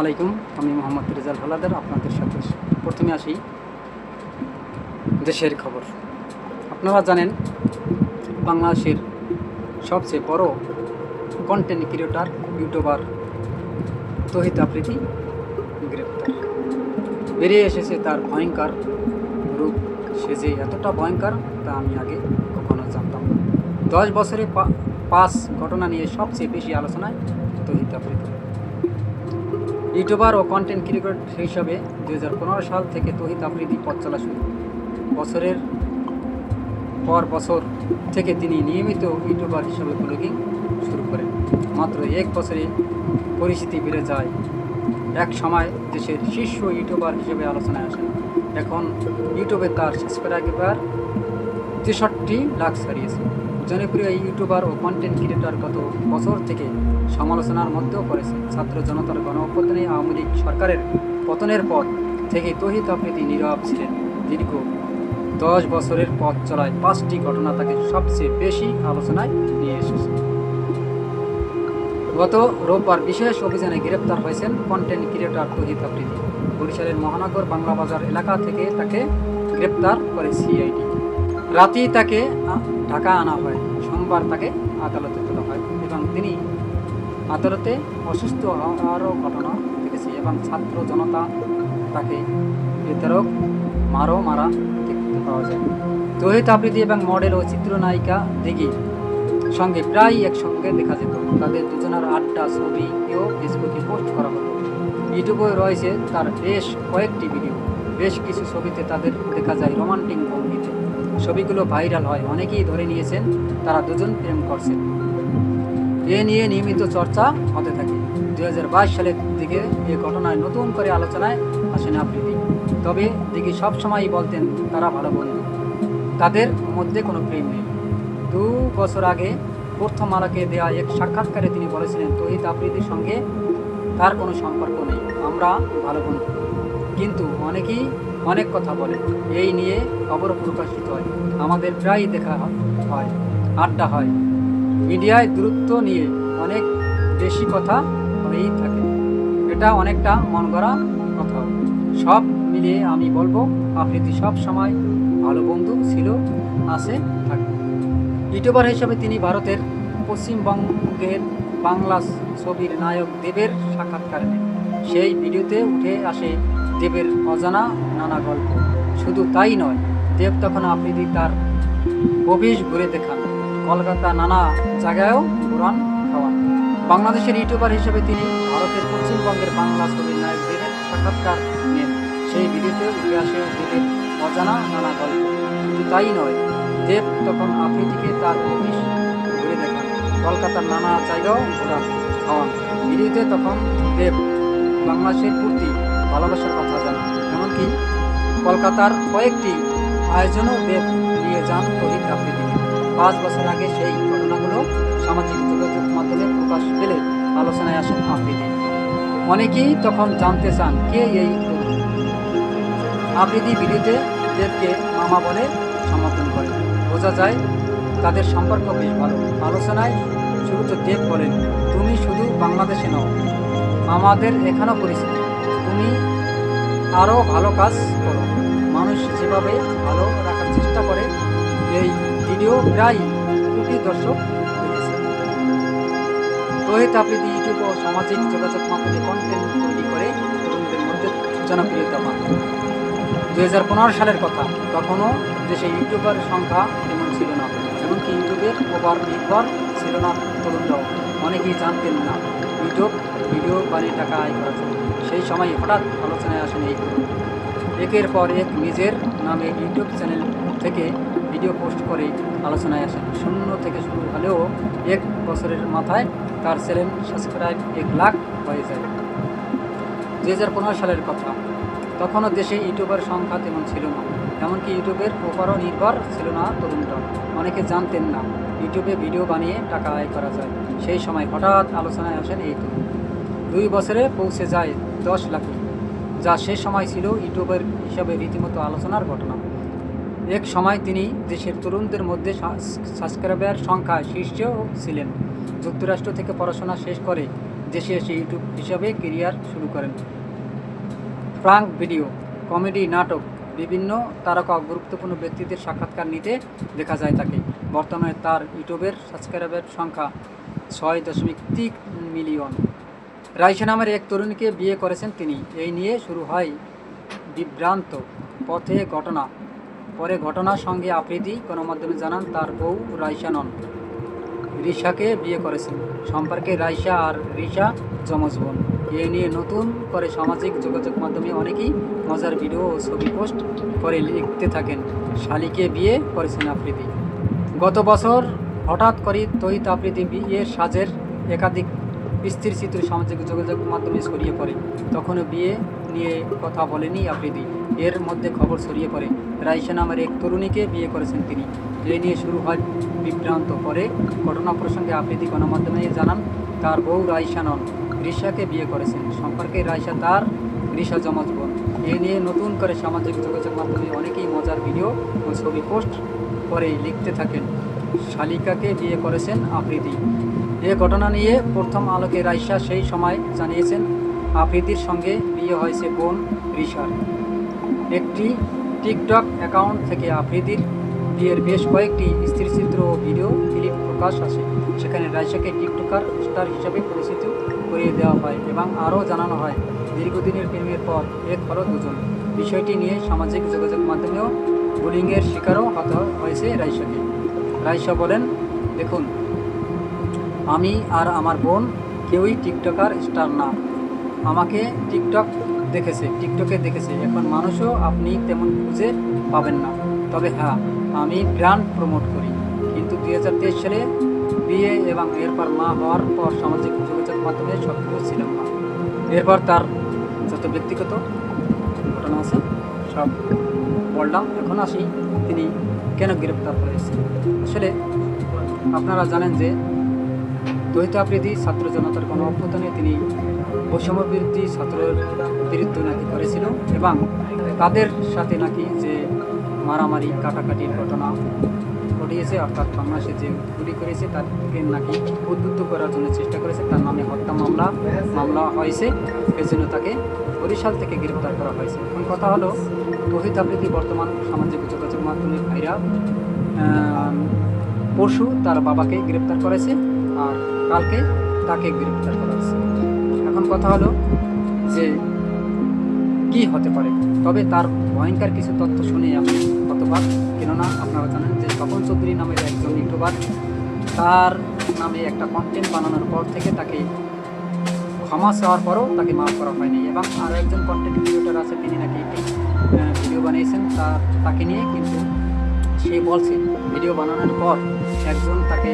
আলাইকুম। আমি মোহাম্মদ রেজাল হালাদার, আপনাদের সাথে প্রথমে আসি দেশের খবর। আপনারা জানেন, বাংলাদেশের সবচেয়ে বড় content creator YouTuber Tohid Afridi গ্রেপ্তার। বেরিয়ে এসেছে তার ভয়ঙ্কর রূপ। সে যে এতটা ভয়ঙ্কর, তা আমি আগে কখনো জানতাম দশ বছরে পাঁচ ঘটনা নিয়ে সবচেয়ে বেশি আলোচনায় তহিদ আফ্রিদি। ইউটিউবার ও কন্টেন্ট ক্রিয়েটর হিসাবে দু হাজার পনেরো সাল থেকে তহিদ আফ্রিদি পথ চলা শুরু। বছরের পর বছর থেকে তিনি নিয়মিত ইউটিউবার হিসাবে ব্লগিং শুরু করেন। মাত্র এক বছরে পরিস্থিতি বেড়ে যায়। এক সময় দেশের শীর্ষ ইউটিউবার হিসেবে আলোচনায় আসেন। এখন ইউটিউবে তার সাবস্ক্রাইবার তেষট্টি লাখ ছাড়িয়েছে। জনপ্রিয় ইউটিউবার ও কন্টেন্ট ক্রিয়েটর গত বছর থেকে সমালোচনার মধ্যেও পড়েছে ছাত্র জনতার গণ আওয়ামী লীগ সরকারের পতনের পর থেকে তহিত আফ্রিদি নীরব ছিলেন। দীর্ঘ দশ বছরের পথ চলায় পাঁচটি ঘটনা তাকে সবচেয়ে বেশি আলোচনায় নিয়ে এসেছে। গত রোববার বিশেষ অভিযানে গ্রেপ্তার হয়েছেন কন্টেন্ট ক্রিয়েটর তহিত আফ্রিদি বরিশালের মহানগর বাংলা বাজার এলাকা থেকে তাকে গ্রেপ্তার করে সিআইডি। রাতেই তাকে ঢাকা আনা হয়। সোমবার তাকে আদালতে তোলা হয় এবং তিনি আদালতে অসুস্থ হওয়ারও ঘটনা ঘটেছে এবং ছাত্র জনতা তাকে বিতরক মারও মারা দেখতে পাওয়া যায়। তহিদ আফ্রিদি এবং মডেল ও চিত্রনায়িকা দিঘি সঙ্গে প্রায় একসঙ্গে দেখা যেত। তাদের দুজনের ছবি ছবিও ফেসবুকে পোস্ট করা হতো। ইউটিউবে রয়েছে তার বেশ কয়েকটি ভিডিও। বেশ কিছু ছবিতে তাদের দেখা যায় রোমান্টিক ভঙ্গিতে। ছবিগুলো ভাইরাল হয়। অনেকেই ধরে নিয়েছেন তারা দুজন প্রেম করছেন। এ নিয়ে নিয়মিত চর্চা হতে থাকে। দু হাজার বাইশ সালের দিকে এ ঘটনায় নতুন করে আলোচনায় আসেন আফ্রিদি তবে দিকে সবসময়ই বলতেন তারা ভালো বন্ধু। তাদের মধ্যে কোনো প্রেম নেই। দু বছর আগে প্রথম আলোকে দেয়া এক সাক্ষাৎকারে তিনি বলেছিলেন, তহিদ আফ্রিদির সঙ্গে তার কোনো সম্পর্ক নেই। আমরা ভালো বন্ধু। কিন্তু অনেকেই অনেক কথা বলে। এই নিয়ে খবর প্রকাশিত হয়। আমাদের প্রায়ই দেখা হয়, আড্ডা হয়। মিডিয়ায় দূরত্ব নিয়ে অনেক বেশি কথা হয়েই থাকে। এটা অনেকটা মন গড়া কথা। সব মিলিয়ে আমি বলব, আফ্রিদি সব সময় ভালো বন্ধু ছিল, আছে থাকে ইউটিউবার হিসেবে তিনি ভারতের পশ্চিমবঙ্গের বাংলা ছবির নায়ক দেবের সাক্ষাৎকার নেন। সেই ভিডিওতে উঠে আসে দেবের অজানা নানা গল্প। শুধু তাই নয়, দেব তখন আফ্রিদি তার অফিস ঘুরে দেখান কলকাতা নানা জায়গায়ও ঘুরান খাওয়ান বাংলাদেশের ইউটিউবার হিসেবে তিনি ভারতের পশ্চিমবঙ্গের বাংলা ছবির নায়ক সাক্ষাৎকার নেন সেই ভিডিওতে উঠে আসে দেবের অজানা নানা গল্প। শুধু তাই নয়, দেব তখন আফ্রিদিকে তার অফিস ঘুরে দেখান। কলকাতার নানা জায়গাও ঘোরান খাওয়ান ভিডিওতে তখন দেব বাংলাদেশের প্রতি ভালোবাসার কথা জানান। এমনকি কলকাতার কয়েকটি আয়োজনও দেব নিয়ে যান তহিদ আফ্রিদিকে। পাঁচ বছর আগে সেই ঘটনাগুলো সামাজিক যোগাযোগ মাধ্যমে প্রকাশ পেলে আলোচনায় আসেন আফ্রিদি। অনেকেই তখন জানতে চান, কে এই আফ্রিদি ভিডিওতে দেবকে মামা বলে সমর্থন করে বোঝা যায় তাদের সম্পর্ক বেশ ভালো। আলোচনায় শুরুতে দেব বলেন, তুমি শুধু বাংলাদেশে নও আমাদের এখানেও পরিচিত। তুমি আরও ভালো কাজ করো। মানুষ যেভাবে ভালো রাখার চেষ্টা করে, এই ভিডিও প্রায় কোটি দর্শক রোহিত আফ্রিদি ইউটিউব ও সামাজিক যোগাযোগ মাধ্যমে কন্টেন্ট তৈরি করে তরুণদের মধ্যে জনপ্রিয়তা পান দুই হাজার পনেরো সালের কথা, তখনও দেশে ইউটিউবার সংখ্যা তেমন ছিল না, এমনকি ইউটিউবের ওপর নির্ভর ছিল না তরুণরাও। অনেকেই জানতেন না, ইউটিউব ভিডিও বানিয়ে টাকা আয় করা যায়। সেই সময় হঠাৎ আলোচনায় আসেন এই একের পর এক নিজের নামে ইউটিউব চ্যানেল থেকে ভিডিও পোস্ট করে আলোচনায় আসেন। শূন্য থেকে শুরু হলেও এক বছরের মাথায় তার চ্যানেল সাবস্ক্রাইব এক লাখ হয়ে যায়। দুই হাজার পনেরো সালের কথা। তখনও দেশে ইউটিউবের সংখ্যা তেমন ছিল না। এমনকি ইউটিউবের ওপরও নির্ভর ছিল না তরুণরা। অনেকে জানতেন না, ইউটিউবে ভিডিও বানিয়ে টাকা আয় করা যায়। সেই সময় হঠাৎ আলোচনায় আসেন এই তরুণ। দুই বছরে পৌঁছে যায় দশ লাখে, যা সে সময় ছিল ইউটিউবের হিসাবে রীতিমতো আলোচনার ঘটনা। এক সময় তিনি দেশের তরুণদের মধ্যে সাবস্ক্রাইবার সংখ্যা শীর্ষেও ছিলেন। যুক্তরাষ্ট্র থেকে পড়াশোনা শেষ করে দেশে এসে ইউটিউব হিসাবে কেরিয়ার শুরু করেন। প্রাঙ্ক ভিডিও, কমেডি, নাটক, বিভিন্ন তারকা গুরুত্বপূর্ণ ব্যক্তিদের সাক্ষাৎকার নিতে দেখা যায় তাকে। বর্তমানে তার ইউটিউবের সাবস্ক্রাইবের সংখ্যা ছয় দশমিক তিন মিলিয়ন। রাইসা নামের এক তরুণীকে বিয়ে করেছেন তিনি। এই নিয়ে শুরু হয় বিভ্রান্ত পথে ঘটনা। পরে ঘটনার সঙ্গে আফ্রিদি গণমাধ্যমে জানান তার বউ রাইসা নন। রিশাকে বিয়ে করেছেন। সম্পর্কে রাইসা আর রিশা যমজ বোন এ নিয়ে নতুন করে সামাজিক যোগাযোগ মাধ্যমে অনেকেই মজার ভিডিও ও ছবি পোস্ট করে লিখতে থাকেন। শালিকে বিয়ে করেছেন আফ্রিদি গত বছর হঠাৎ করে তহিত আফ্রিদি বিয়ের সাজের একাধিক বিস্তৃত চিত্র সামাজিক যোগাযোগ মাধ্যমে ছড়িয়ে পড়ে। তখনও বিয়ে নিয়ে কথা বলেনি আফ্রিদি এর মধ্যে খবর ছড়িয়ে পড়ে। রাইসা নামের এক তরুণীকে বিয়ে করেছেন তিনি। এ নিয়ে শুরু হয় বিভ্রান্ত। পরে ঘটনা প্রসঙ্গে আফ্রিদি গণমাধ্যমে জানান, তার বউ রাইসা নন, রিশাকে বিয়ে করেছেন। সম্পর্কে রাইসা তার রিশা জমজ বোন। এ নিয়ে নতুন করে সামাজিক যোগাযোগ মাধ্যমে অনেকেই মজার ভিডিও ও ছবি পোস্ট করে লিখতে থাকেন। শালিকাকে বিয়ে করেছেন আফ্রিদি এ ঘটনা নিয়ে প্রথম আলোকে রাইসা সেই সময় জানিয়েছেন আফ্রিদির সঙ্গে বিয়ে হয়েছে বোন রিশার। একটি টিকটক অ্যাকাউন্ট থেকে আফ্রিদির বিয়ের বেশ কয়েকটি স্থিরচিত্র ও ভিডিও ক্লিপ প্রকাশ আসে। সেখানে রাইসাকে টিকটকার স্টার হিসাবে পরিচিত করিয়ে দেওয়া হয় এবং আরও জানানো হয়, দীর্ঘদিনের প্রেমের পর এক হলো দুজন। বিষয়টি নিয়ে সামাজিক যোগাযোগ মাধ্যমেও বুলিংয়ের শিকারও হতে হয়েছে রাইসাকে। রাইসা বলেন, দেখুন, আমি আর আমার বোন কেউই টিকটকার স্টার না। আমাকে টিকটক দেখেছে, টিকটকে দেখেছে, এখন মানুষও আপনি তেমন খুঁজে পাবেন না। তবে হ্যাঁ আমি ব্র্যান্ড প্রমোট করি। কিন্তু দুই হাজার তেইশ সালে বিয়ে এবং এরপর মা হওয়ার পর সামাজিক যোগাযোগ মাধ্যমে সক্রিয় ছিলাম না। এরপর তার যত ব্যক্তিগত ঘটনা আছে, সব বললাম, এখন আসি তিনি কেন গ্রেপ্তার হয়েছে। আসলে আপনারা জানেন যে দ্বৈত আবৃত্তি ছাত্র জনতার গণ অভ্যুত্থানে তিনি বৈষম্য ছাত্রের বিরুদ্ধে নাকি করেছিল এবং তাদের সাথে নাকি যে মারামারি, কাটাকাটির ঘটনা ঘটিয়েছে, অর্থাৎ বাংলাদেশে যে গুলি করেছে, তাকে নাকি উদ্বুদ্ধ করার জন্য চেষ্টা করেছে, তার নামে হত্যা মামলা মামলা হয়েছে। এর জন্য তাকে বরিশাল থেকে গ্রেপ্তার করা হয়েছে। এখন কথা হলো, তহিদ আবৃত্তি বর্তমান সামাজিক যোগাযোগ মাধ্যমে ভাইরা পরশু তার বাবাকে গ্রেপ্তার করেছে আর কালকে তাকে গ্রেপ্তার করা এখন কথা হলো যে কি হতে পারে। তবে তার ভয়ঙ্কর কিছু তথ্য শুনে আমি কতবার কেননা আপনারা জানেন যে স্বপন চৌধুরী নামের একজন ইউটিউবার, তার নামে একটা কন্টেন্ট বানানোর পর থেকে তাকে ক্ষমা চাওয়ার পরও তাকে মাফ করা হয়নি। এবং আরও একজন কন্টেন্ট ক্রিয়েটর আছে, তিনি নাকি একটি ভিডিও বানিয়েছেন। তার, তাকে নিয়ে কিন্তু সে বলছে ভিডিও বানানোর পর একজন তাকে,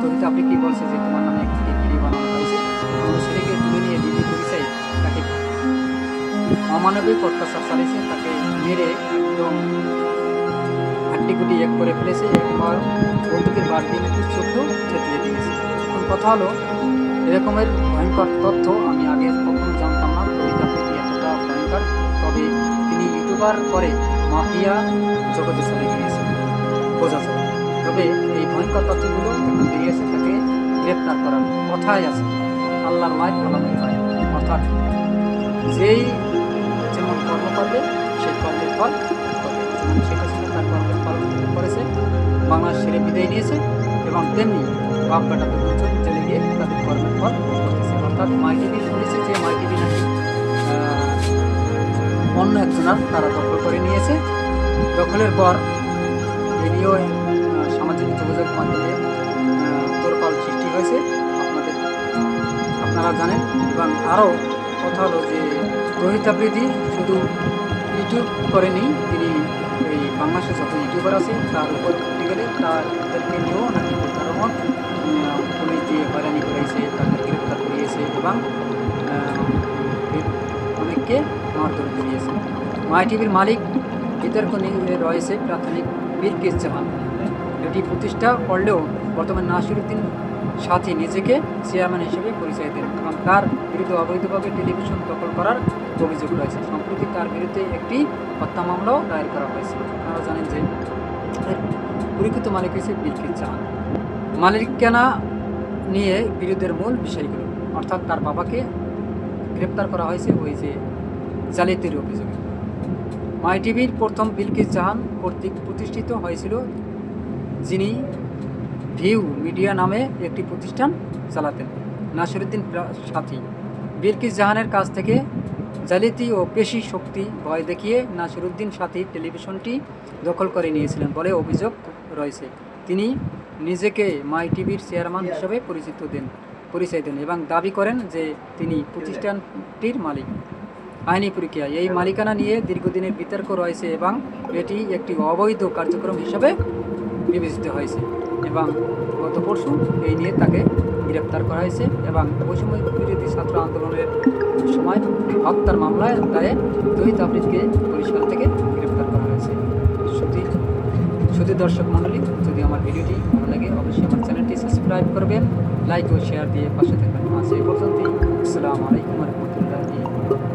তরিতে আপনি কি বলছে যে তোমার অমানবিক অত্যাচার চালিয়েছে তাকে মেরে একদম হাড্ডি গুটি এক করে ফেলেছে একবার বন্দুকের বার দিয়ে নাকি চোখ থেতলে দিয়েছে। এখন কথা হলো, এরকমের ভয়ঙ্কর তথ্য আমি আগে কখনো জানতাম না। কবিতা প্রতি এতটা ভয়ঙ্কর, তবে তিনি ইউটিউবার করে মাফিয়া জগতে চলে গিয়েছে বোঝা যায়। তবে এই ভয়ঙ্কর তথ্যগুলো এখন বেরিয়েছে তাকে গ্রেপ্তার করার কথাই আছে। আল্লাহর মায় আল্লাহের মায় অর্থাৎ যেই কর্ম করবে সেই কর্মের ফল। যেমন শেখ হাসিনা তার কর্মের ফল করেছে। বাংলাদেশ ছেড়ে বিদায় নিয়েছে এবং তেমনি বাপ বেটা দুজন চলে গিয়ে তাদের কর্মের ফল করতেছে। অর্থাৎ মাই টিভি শুনেছে যে মাই টিভি নাকি অন্য একজনের তারা দখল করে নিয়েছে। দখলের পর আহ, সামাজিক যোগাযোগ মাধ্যমে তোরপাল সৃষ্টি হয়েছে। আপনাদের আপনারা জানেন এবং আরও কথা হলো যে রোহিত আবৃত্তি শুধু ইউটিউব করেনি, তিনি এই বাংলাদেশের যত ইউটিউবার আছে, তার উপর উঠতে গেলে তাদেরকে নিয়েও নাকি প্রতারণক পুলিশ দিয়ে হয়রানি করেছে তাদের গ্রেপ্তার করিয়েছে এবং অনেককে মারধর করিয়েছে। মাই টিভির মালিক বিতর্ক রয়েছে প্রাথমিক বীরকেশ জাহান এটি প্রতিষ্ঠা করলেও বর্তমানে নাসিরুদ্দিন সাথী নিজেকে চেয়ারম্যান হিসেবে পরিচয় দেন এবং তার বিরুদ্ধে অবৈধভাবে টেলিভিশন দখল করার অভিযোগ রয়েছে। সম্প্রতি তার বিরুদ্ধে একটি হত্যা মামলাও দায়ের করা হয়েছে। আপনারা জানেন যে পরিচিত মালিক হয়েছে বিলকিস জাহান মালিকানা নিয়ে বিরোধের মূল বিষয়গুলো, অর্থাৎ তার বাবাকে গ্রেপ্তার করা হয়েছে ওই যে জালিয়াতির অভিযোগে। মাই টিভির প্রথম বিলকিস জাহান কর্তৃক প্রতিষ্ঠিত হয়েছিল যিনি ভিউ মিডিয়া নামে একটি প্রতিষ্ঠান চালাতেন। নাসিরুদ্দিন সাথী বিলকিস জাহানের কাছ থেকে জালিয়াতি ও পেশি শক্তি ভয় দেখিয়ে নাসিরুদ্দিন সাথী টেলিভিশনটি দখল করে নিয়েছিলেন বলে অভিযোগ রয়েছে। তিনি নিজেকে মাই টিভির চেয়ারম্যান হিসেবে পরিচিত দেন, পরিচয় দেন এবং দাবি করেন যে তিনি প্রতিষ্ঠানটির মালিক। আইনি প্রক্রিয়া এই মালিকানা নিয়ে দীর্ঘদিনের বিতর্ক রয়েছে এবং এটি একটি অবৈধ কার্যক্রম হিসেবে বিবেচিত হয়েছে। এবং গত পরশু এই নিয়ে তাকে গ্রেপ্তার করা হয়েছে এবং বৈষম্য বিরোধী ছাত্র আন্দোলনের সময় হত্যার মামলায় দায়ে তহিদ আফ্রিদকে বরিশাল থেকে গ্রেপ্তার করা হয়েছে। শুধু শুধু দর্শক মণ্ডলী, যদি আমার ভিডিওটি ভালো লাগে, অবশ্যই আমার চ্যানেলটি সাবস্ক্রাইব করবেন, লাইক ও শেয়ার দিয়ে পাশে থাকবেন। আজ এই পর্যন্তই। আসসালামু আলাইকুম রহমতুল্লাহ